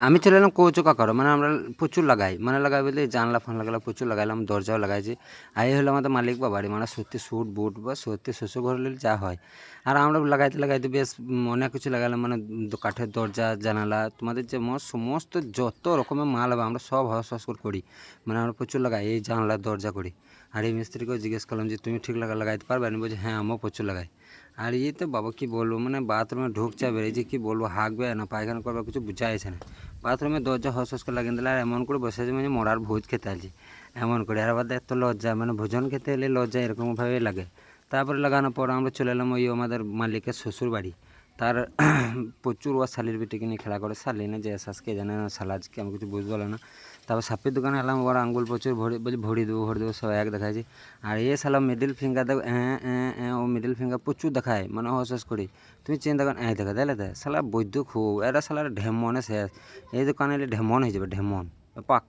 আমি চলে এলাম কৌচো কাকার মানে আমরা প্রচুর লাগাই মানে লাগাই বলতে জানলা ফানলা গেলা প্রচুর লাগাইলাম, দরজাও লাগাইছি। আর এই হলো আমাদের মালিক বা বাড়ি মানে সত্যি স্যুট বুট বা সত্যি শ্বশুর ঘর যা হয়। আর আমরা লাগাইতে লাগাইতে বেশ অনেক কিছু লাগালাম মানে কাঠের দরজা, জানালা, তোমাদের যে মস- সমস্ত যত রকমের মাল হবে, আমরা সব হস করে। মানে আমরা প্রচুর লাগাই, এই জানলার দরজা করি। আর এই মিস্ত্রিকেও জিজ্ঞেস করলাম যে, তুমি ঠিক লাগা, লাগাইতে পারবে? আমি বলছি হ্যাঁ আমিও প্রচুর লাগাই। আর ইয়ে তো বাবা, কি বলব? মানে বাথরুমে ঢুকছে বেরিয়েছে কি বলব, হাঁকবে না, পায়খানা করবে, কিছু বুঝাইছে না। বাথরুমে দরজা হস হস করে লাগিয়ে দিলে, আর এমন করে বসে আছে মানে মরার ভোজ খেতে আছি। এমন করে, আর আবার এত লজ্জা মানে ভোজন খেতে এলে লজ্জা এরকমভাবেই লাগে। তারপরে লাগানোর পর আমরা চলে এলাম ওই আমাদের মালিকের শ্বশুর বাড়ি তার প্রচুর ও শালির বেটিকে নিয়ে খেলা করে। শালি না যে শাসকে জানে না শালাজকে আমি কিছু বুঝতে পারলাম না। তারপর সাপের দোকানে এলাম, ওর আঙ্গুল প্রচুর ভরি বলছি ভরি দেবো ভরি দেবো, সব এক দেখাইছি। আর এ শালা মিডিল ফিঙ্গার দেখো হ্যাঁ হ্যাঁ ও মিডিল ফিঙ্গার প্রচুর দেখায় মানে হস করে। তুমি চেন দোকান হ্যাঁ দেখা দেয় শালা বৈদ্য খুব, এরা শালার ঢেমনে শেষ। এই দোকানে ঢেমন হয়ে যাবে, ঢেমন পাক।